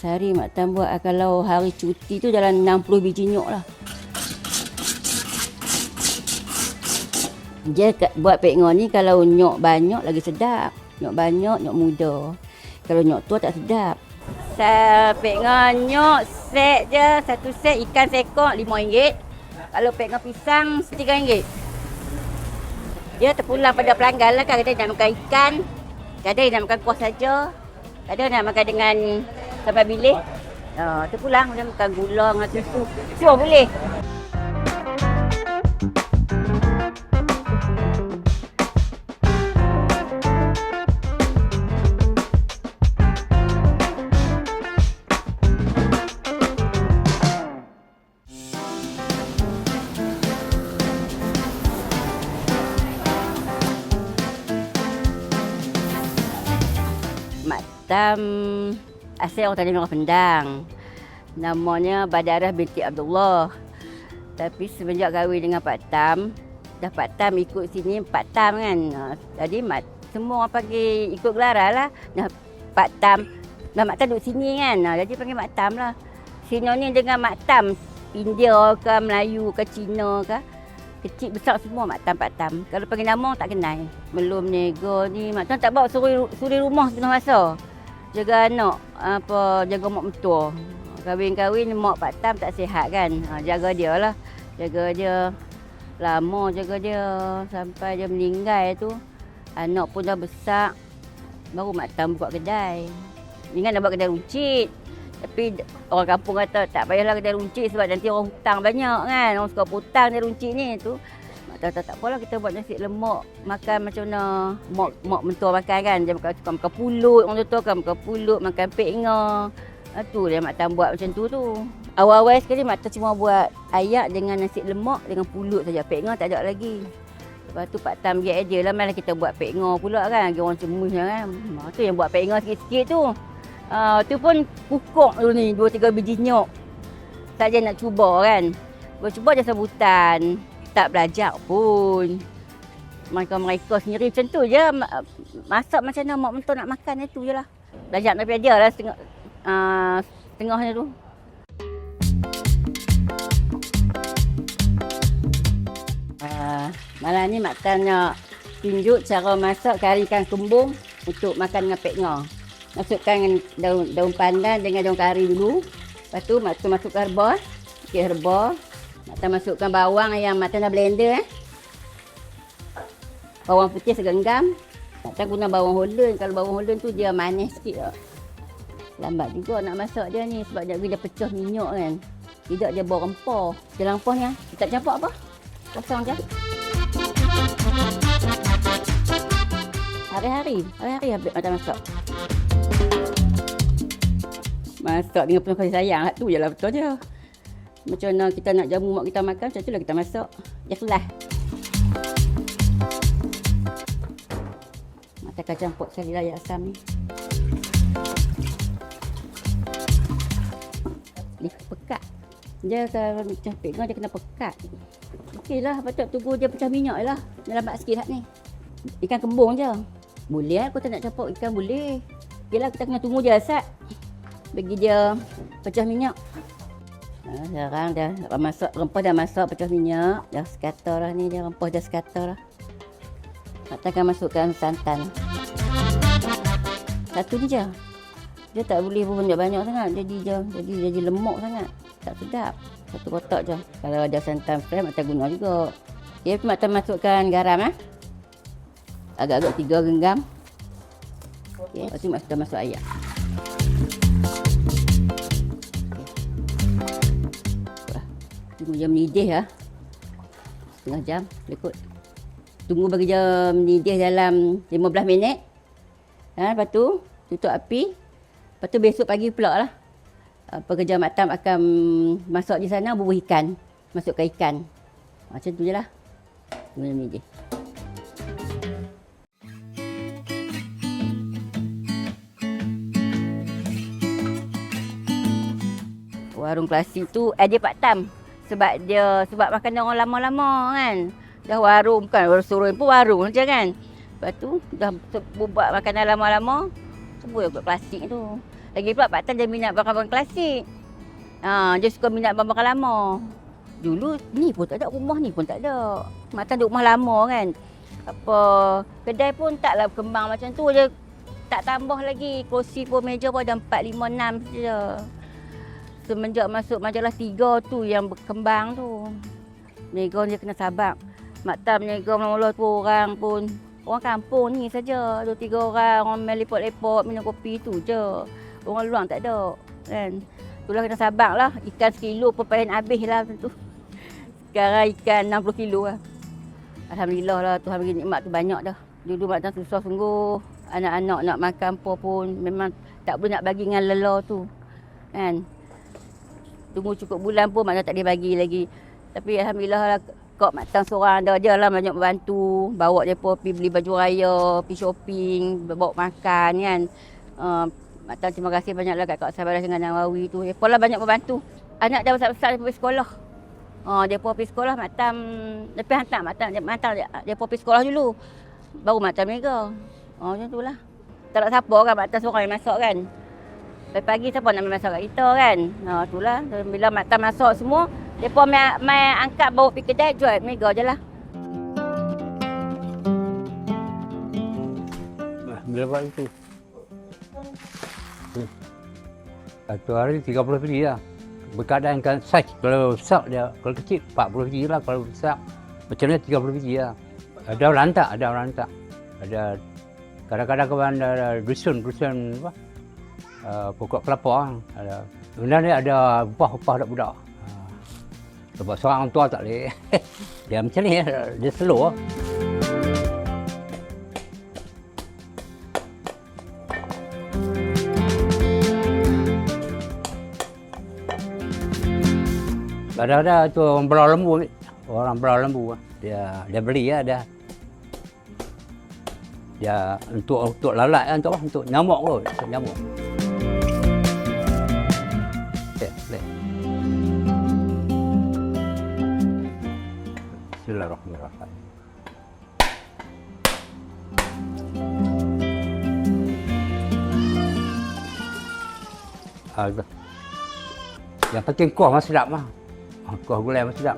Sehari Mak Tam buat ah, kalau hari cuti tu dalam 60 biji nyok lah. Dia buat pek ngor ni kalau nyok banyak lagi sedap. Nyok banyak, nyok muda. Kalau nyok tua tak sedap. Saya ngor nyok set je. Satu set ikan sekok RM5. Kalau pek ngor pisang RM3. Dia terpulang pada pelanggan lah kan. Kadang nak makan ikan. Kadang nak makan kuah saja. Kadang nak makan dengan sambal bilis. Uh, terpulang dia makan gula dengan susu. Semua boleh. Mak Tam asal orang Tanjung Merah Pendang. Namanya Badarah binti Abdullah. Tapi semenjak kahwin dengan Pak Tam, dah Pak Tam ikut sini Pak Tam kan. Ha, Jadi mak semua orang panggil ikut gelaran lah. Dah Pak Tam, dah Mak Tam duduk sini kan. Ha, Jadi panggil Mak Tam lah. Sinonim dengan Mak Tam. India ke, Melayu ke, Cina ke. Kecil besar semua Mak Tam, Pak Tam. Kalau panggil nama tak kenal. Belum nego ni. Mak Tam tak bawa suri, suri rumah setengah masa. Jaga anak, apa jaga mak mentua. Kahwin-kahwin mak Pak Tam tak sihat kan. Ha, jaga dia lah. Jaga dia. Lama jaga dia. Sampai dia meninggal tu. Anak pun dah besar. Baru Mak Tam buka kedai. Ingat nak buat kedai runcit. Tapi orang kampung kata tak payahlah kedai runcit sebab nanti orang hutang banyak kan. Orang suka hutang kedai runcit ni tu. Tak, tak, tak apalah kita buat nasi lemak. Makan macam mana mak, mak mentua makan kan. Dia makan, suka makan pulut. Orang tua kan makan pulut, makan pek ngah. Ha, tu dia Mak Tam buat macam tu tu. Awal-awal sekali Mak Tam cuma buat ayak dengan nasi lemak dengan pulut saja. Pek ngah tak ada lagi. Lepas tu Pak Tam bagi idea lah malah kita buat pek ngah pula kan. Bagi orang cemus kan. Ha, tu yang buat pek ngah sikit-sikit tu. Uh, tu pun kukuk dulu ni, dua tiga biji nyok. Saja nak cuba kan. Baru cuba je sambutan. Tak belajar pun. Mereka-mereka sendiri macam tu je. Ma- Masak macam mana mak mentua nak makan itu je lah. Belajar daripada dia lah setengah, uh, setengahnya tu. Uh, malam ni Mak Tan nak tunjuk cara masak kari ikan kembung untuk makan dengan pek ngah. Masukkan daun daun pandan dengan daun kari dulu. Lepas tu Mak Tan masukkan herba. Sikit herba. Tan masukkan bawang yang Mak Tan dah blender eh. Bawang putih segenggam. Tan guna bawang holland. Kalau bawang holland tu dia manis sikit tak. Lambat juga nak masak dia ni sebab dia dia pecah minyak kan. Tidak dia bawa rempah. Dia rempahnya tak campak apa. Kosong je. Hari-hari, hari-hari habis macam masak. Masak dengan penuh kasih sayang, tu je lah betul je. Macam mana kita nak jamu mak kita makan, macam tu lah kita masak. Ikhlas. Mata akan campur sekali lah asam ni. Ni pekat. Dia kalau macam pekong dia kena pekat. Okeylah, patut tunggu dia pecah minyak je lah. Dia lambat sikit lah ni. Ikan kembung je. Boleh lah, aku tak nak campur ikan boleh. Okeylah, kita kena tunggu dia asap. Bagi dia pecah minyak. Ha, sekarang dah masak, rempah dah masak pecah minyak. Dah sekata lah ni, dia rempah dah sekata lah. Nak akan masukkan santan. Satu ni je. Dia tak boleh pun banyak-banyak sangat. Jadi je, jadi jadi lemak sangat. Tak sedap. Satu kotak je. Kalau ada santan fresh, Mak guna juga. Okay, Mak masukkan garam. Eh. Agak-agak tiga genggam. Okay, lepas tu Mak masuk air. Dia mendidih ya. Setengah jam, lekut. Tunggu bagi dia mendidih dalam 15 minit. Ha, lepas tu, tutup api. Lepas tu besok pagi pula lah. Uh, pekerja Mak Tam akan masak di sana bubuh ikan. Masukkan ikan. Macam tu je lah. Tunggu dia mendidih. Warung klasik tu idea Pak Tam. Sebab dia sebab makan orang lama-lama kan. Dah warung kan, restoran pun warung je kan. Lepas tu dah buat makanan lama-lama, semua ikut klasik tu. Lagi pula Pak Tan dia minat barang-barang klasik. Ha, dia suka minat barang-barang lama. Dulu ni pun tak ada rumah ni pun tak ada. Mak Tan rumah lama kan. Apa kedai pun taklah kembang macam tu je. Tak tambah lagi. Kursi pun meja pun ada 4 5 6 je. Semenjak masuk majalah 3 tu yang berkembang tu. Nego dia kena sabak. Mak Tam nego mula tu orang pun orang kampung ni saja. Dua tiga orang orang main lepot-lepot minum kopi tu je. Orang luar tak ada. Kan? Itulah kena sabak lah. Ikan sekilo pun payah habis lah tu. Sekarang ikan 60 kilo lah. Alhamdulillah lah Tuhan bagi nikmat tu banyak dah. Dulu Mak Tan susah sungguh. Anak-anak nak makan apa pun memang tak boleh nak bagi dengan lelah tu. Kan? Tunggu cukup bulan pun Mak Tan tak boleh bagi lagi. Tapi Alhamdulillah lah kok Mak Tan seorang ada je lah banyak membantu. Bawa dia pergi beli baju raya, pergi shopping, bawa makan kan. Uh, Mak Tan terima kasih banyak lah kat Kak Sabaras dengan Nawawi tu. Dia lah banyak membantu. Anak dah besar-besar dia pergi sekolah. Oh, dia pergi sekolah Mak Tam lepas hantar Mak Tam dia hantar dia, dia pergi sekolah dulu. Baru Mak Tam mega. Oh macam tu lah. Tak nak siapa kan Mak Tam seorang yang masak kan. Lepas pagi siapa nak masak kat kita kan. Nah tu lah. Bila Mak Tam masak semua, dia pun main, main angkat bawa pergi kedai jual mega je lah. Nah, Bila buat itu. Hmm. Satu hari 30 biji lah. Berkadang kan saiz. Kalau besar dia, kalau kecil 40 biji lah. Kalau besar macam ni 30 biji lah. Ada rantak, ada rantak. Ada kadang-kadang kawan ada dusun, dusun apa? Uh, pokok kelapa lah. Ada. Sebenarnya ada upah-upah dak budak. Uh, sebab seorang orang tua tak boleh. dia macam ni, dia slow. Ada-ada tu orang belau lembu ni. Orang belau lembu dia dia beli ya dia dia untuk untuk lalat kan untuk? Untuk nyamuk kot, nyamuk. Ah. Yang penting kuah masih sedap mah. Ah, Kuah gulai masih sedap.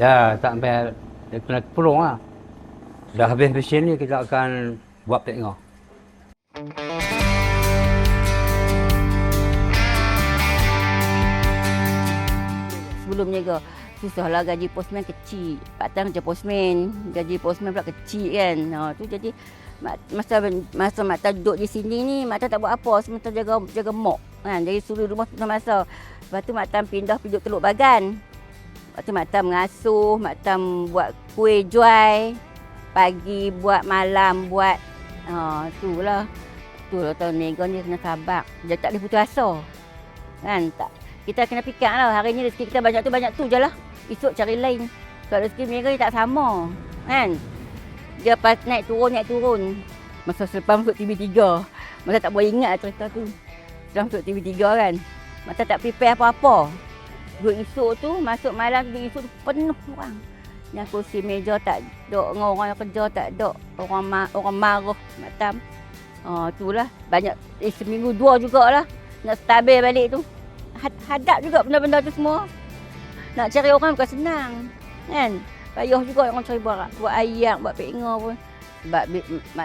Ya, tak sampai dia kena pulung lah. Dah habis mesin ni kita akan buat tengok. Sebelum niaga, susahlah gaji postman kecil. Pak Tan kerja postman, gaji postman pula kecil kan. Ha, tu jadi masa masa Mak Tan duduk di sini ni, Mak Tan tak buat apa, sementara jaga jaga mok. Kan, jadi suruh rumah tu masa. Lepas tu Mak Tan pindah pergi duduk Teluk Bagan. Lepas tu Mak Tan mengasuh, Mak Tan buat kuih jual. Pagi buat malam buat. Ha, lah. Tu lah tahun niaga ni kena sabar. Dia tak boleh putus asa. Kan, tak kita kena fikir lah hari ni rezeki kita banyak tu banyak tu je lah esok cari lain sebab rezeki mereka ni tak sama kan dia pas naik turun naik turun masa selepas masuk TV3 masa tak boleh ingat cerita tu selepas masuk TV3 kan masa tak prepare apa-apa duduk esok tu masuk malam duduk esok tu penuh orang yang kursi meja tak ada dengan orang yang kerja tak ada orang ma- orang marah macam Oh, itulah banyak eh, seminggu dua jugalah nak stabil balik tu had- hadap juga benda-benda tu semua. Nak cari orang bukan senang. Kan? Payah juga orang cari buat, buat ayam, buat penga pun. Sebab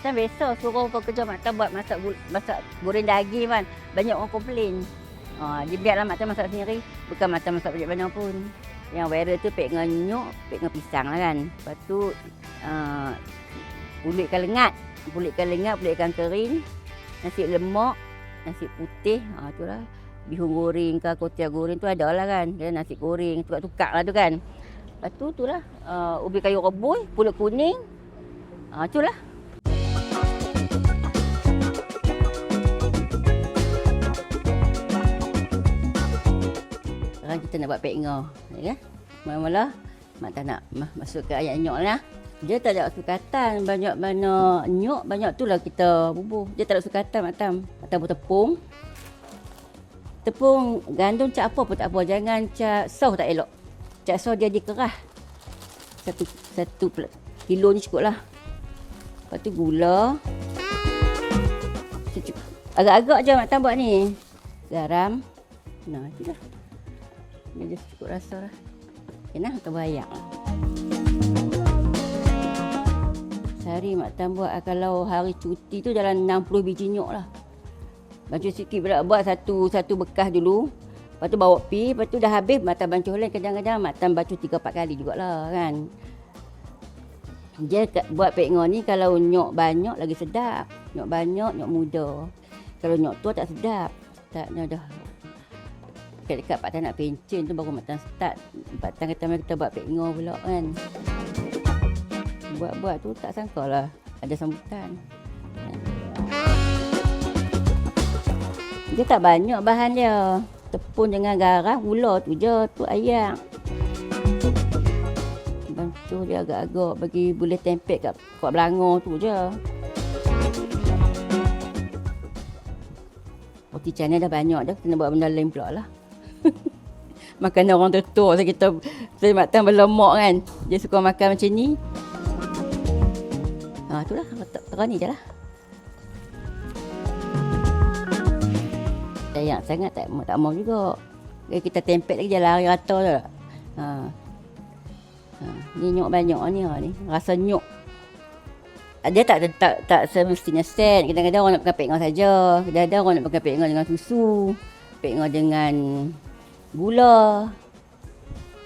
Tan biasa suruh orang kerja Mak Tan buat masak, masak goreng daging kan. Banyak orang komplain. Ha, dia biarlah Mak Tan masak sendiri. Bukan Mak Tan masak banyak mana pun. Yang viral tu penga nyuk, penga pisang lah kan. Lepas tu uh, pulitkan lengat. Pulitkan lengat, pulitkan kering. Nasi lemak, nasi putih. Ha, itulah bihun goreng ke kotia goreng tu ada lah kan. Dia nasi goreng tukar-tukar lah tu kan. Lepas tu tu lah uh, ubi kayu rebus, pulut kuning. Uh, tu lah. Sekarang kita nak buat pek ngah. Ya kan? Mula-mula mak tak nak ma- masuk ke ayat nyok lah. Dia tak ada sukatan. Banyak-banyak nyok, banyak tu lah kita bubuh. Dia tak ada sukatan mak tam. Buat tepung. Tepung gandum cak apa pun tak apa. Jangan cak sauh tak elok. Cak sauh dia dia kerah. Satu satu kilo ni cukup lah. Lepas tu gula. Agak-agak je mak tam buat ni. Garam. Nah, itu dah. Dia just cukup rasa lah. Kena atau bayang. Sehari mak tam buat ah, kalau hari cuti tu dalam 60 biji nyok lah. Bancuh sikit pula buat satu satu bekas dulu. Lepas tu bawa pi, lepas tu dah habis mak tam bancuh lain kadang-kadang mak tam bancuh 3 4 kali jugalah kan. Dia buat pek ngor ni kalau nyok banyak lagi sedap. Nyok banyak, nyok muda. Kalau nyok tua tak sedap. Tak dah dekat-dekat Pak Tan nak pencen tu baru Mak Tan start. Pak Tan kata kita buat pek ngor pula kan. Buat-buat tu tak sangka lah ada sambutan. Dia tak banyak bahan dia. Tepung dengan garam, gula tu je, tu ayak. Bantu dia agak-agak bagi boleh tempek kat kuat belanga tu je. Roti canai dah banyak dah, kena buat benda lain pula lah. Makanan orang tua saya kita saya makan berlemak kan. Dia suka makan macam ni. Ha itulah letak terang ni je lah. Sayang sangat tak tak mau juga. Eh, kita tempel lagi dia lari rata je tak. Ha. ha. Ni nyok banyak ni ha, ni. Rasa nyok. Dia tak tak tak semestinya set. Kadang-kadang orang nak pakai pengah saja. Kadang-kadang orang nak pakai pengah dengan susu. Pengah dengan gula.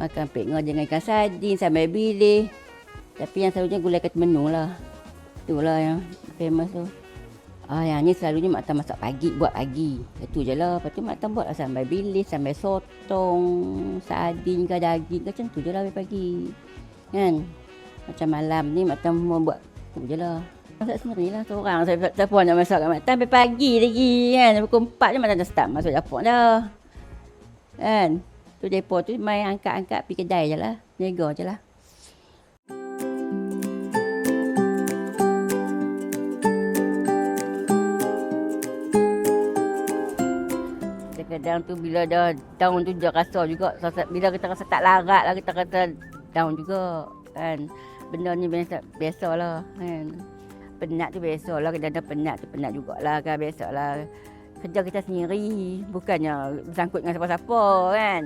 Makan pengah dengan ikan sardin, sambal bilis. Tapi yang selalunya gulai kat menu lah. Itulah yang famous tu. Ah, yang ni selalunya Mak Tan masak pagi, buat pagi. Itu je lah. Lepas tu Mak Tan buat lah sambal bilis, sambal sotong, sardin ke daging ke macam tu je lah pagi. Kan? Macam malam ni Mak Tan mau buat tu je lah. Masak sendiri lah seorang. Saya tak puan nak masak kat Mak Tan sampai pagi lagi kan. Pukul 4 je Mak Tan dah start masuk dapur dah. Kan? Tu depo tu main angkat-angkat pergi kedai je lah. Nego je lah. Kadang-kadang tu bila dah down tu dia rasa juga bila kita rasa tak larat lah kita rasa down juga kan. Benda ni biasa biasalah kan. Penat tu biasalah kadang-kadang penat tu penat jugalah kan biasalah. Kerja kita sendiri bukannya bersangkut dengan siapa-siapa kan.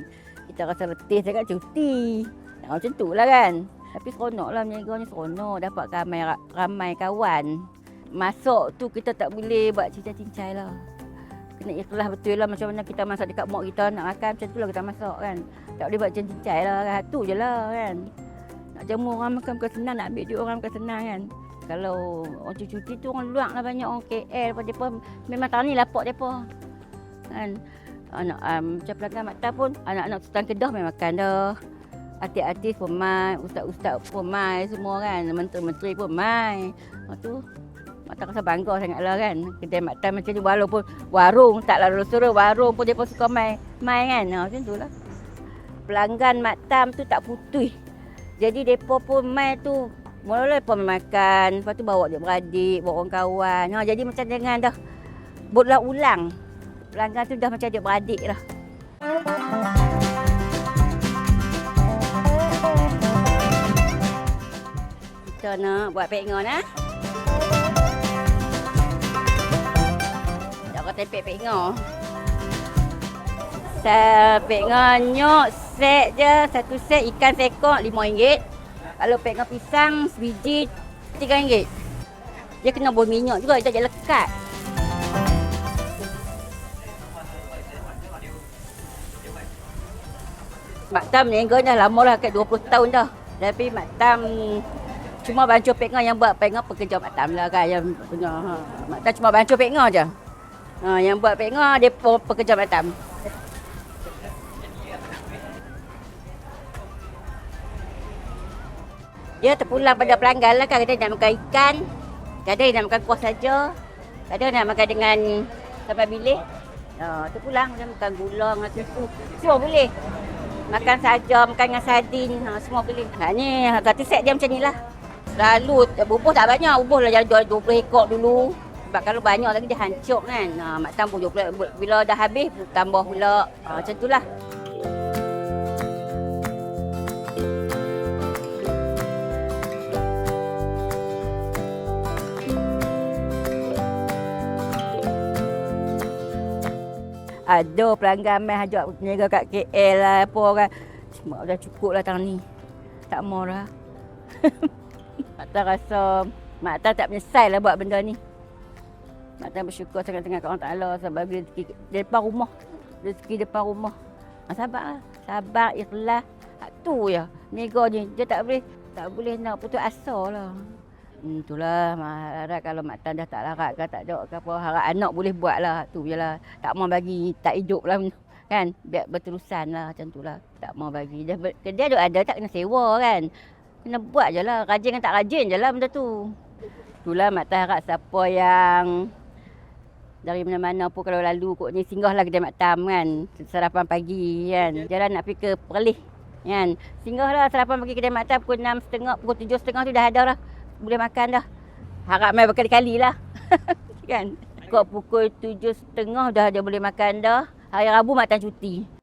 Kita rasa letih sangat cuti. Nah, macam tu lah kan. Tapi seronok lah meniaga ni seronok dapat ramai ramai kawan. Masuk tu kita tak boleh buat cincai-cincai lah kena ikhlas betul lah macam mana kita masak dekat mak kita nak makan macam tu lah kita masak kan. Tak boleh buat macam cincai lah kan. Tu je lah kan. Nak jamu orang makan bukan senang, nak ambil duit orang bukan senang kan. Kalau orang cuti tu orang luar lah banyak orang KL apa depa memang tahun ni lapok depa. Kan. Anak um, macam pelanggan Makta pun anak-anak sultan Kedah memang makan dah. Artis-artis pun mai, ustaz-ustaz pun mai semua kan. Menteri-menteri pun mai. Lepas tu Mak Tan rasa bangga sangat lah kan. Kedai Mak Tan macam ni walaupun warung tak lalu suruh warung pun dia suka main, main kan. Ha, macam tu lah. Pelanggan Mak Tam tu tak putih. Jadi mereka pun main tu Mula-mula main makan, lepas tu bawa dia beradik, bawa orang kawan. Ha, jadi macam dengan dah berulang-ulang. Pelanggan tu dah macam dia beradik lah. Kita nak buat pengon ah. Kau tempek pengo. Sa pengo nyok set je satu set ikan sekok RM5. Kalau pengo pisang sebiji RM3. Dia kena buat minyak juga dia tak lekat. Mak Tam ni dah lama lah kat 20 tahun dah. Tapi Mak Tam cuma bancu pengo yang buat pengo pekerja Mak Tam lah kan. Yang punya, ha. Mak Tam cuma bancu pengo je. Ha, yang buat pengah dia pe- pekerja matam. Dia terpulang pada pelanggan lah kan. Kadang nak makan ikan. Kadang nak makan kuah saja. Kadang nak makan dengan sambal bilis. Ha, terpulang dia makan gula dengan susu. Semua boleh. Makan saja, makan dengan sardin, ha, semua boleh. Ha, ni, kata set dia macam ni lah. Selalu, bubuh tak banyak. Bubuh lah jual 20 ekor dulu. Sebab kalau banyak lagi dia hancur kan. Ha, mak tambah 20 Bila dah habis, tambah pula. Ha, macam tu lah. Ada pelanggan mai ajak niaga kat KL lah apa kan. Cuma dah cukup lah tahun ni. Tak mau dah. Mak Tan rasa Mak Tan tak menyesal lah buat benda ni. Mak Tan bersyukur sangat dengan Allah Ta'ala sebab rezeki depan rumah. Rezeki depan rumah. Ha, sabar lah. Sabar, ikhlas. Ha, tu ya. Niaga ni. Dia tak boleh tak boleh nak putus asa lah. Hmm, itulah. Mak harap kalau mak tan dah tak larat ke tak ada ke apa harap anak boleh buat lah tu je lah tak mau bagi tak hidup lah. Kan? Biar berterusan lah macam tu lah. Tak mau bagi. Dia kedai duk ada tak kena sewa kan? Kena buat je lah. Rajin kan tak rajin je lah benda tu. Itulah mak tan harap siapa yang dari mana-mana pun kalau lalu kot ni singgahlah kedai mak tam kan? Sarapan pagi kan? Jalan nak pergi ke Perlis kan? Singgahlah sarapan pagi kedai mak tam pukul 6.30 pukul 7.30 tu dah ada lah boleh makan dah. Harap mai berkali-kali lah. kan? Kok pukul tujuh setengah dah dia boleh makan dah. Hari Rabu mak cuti.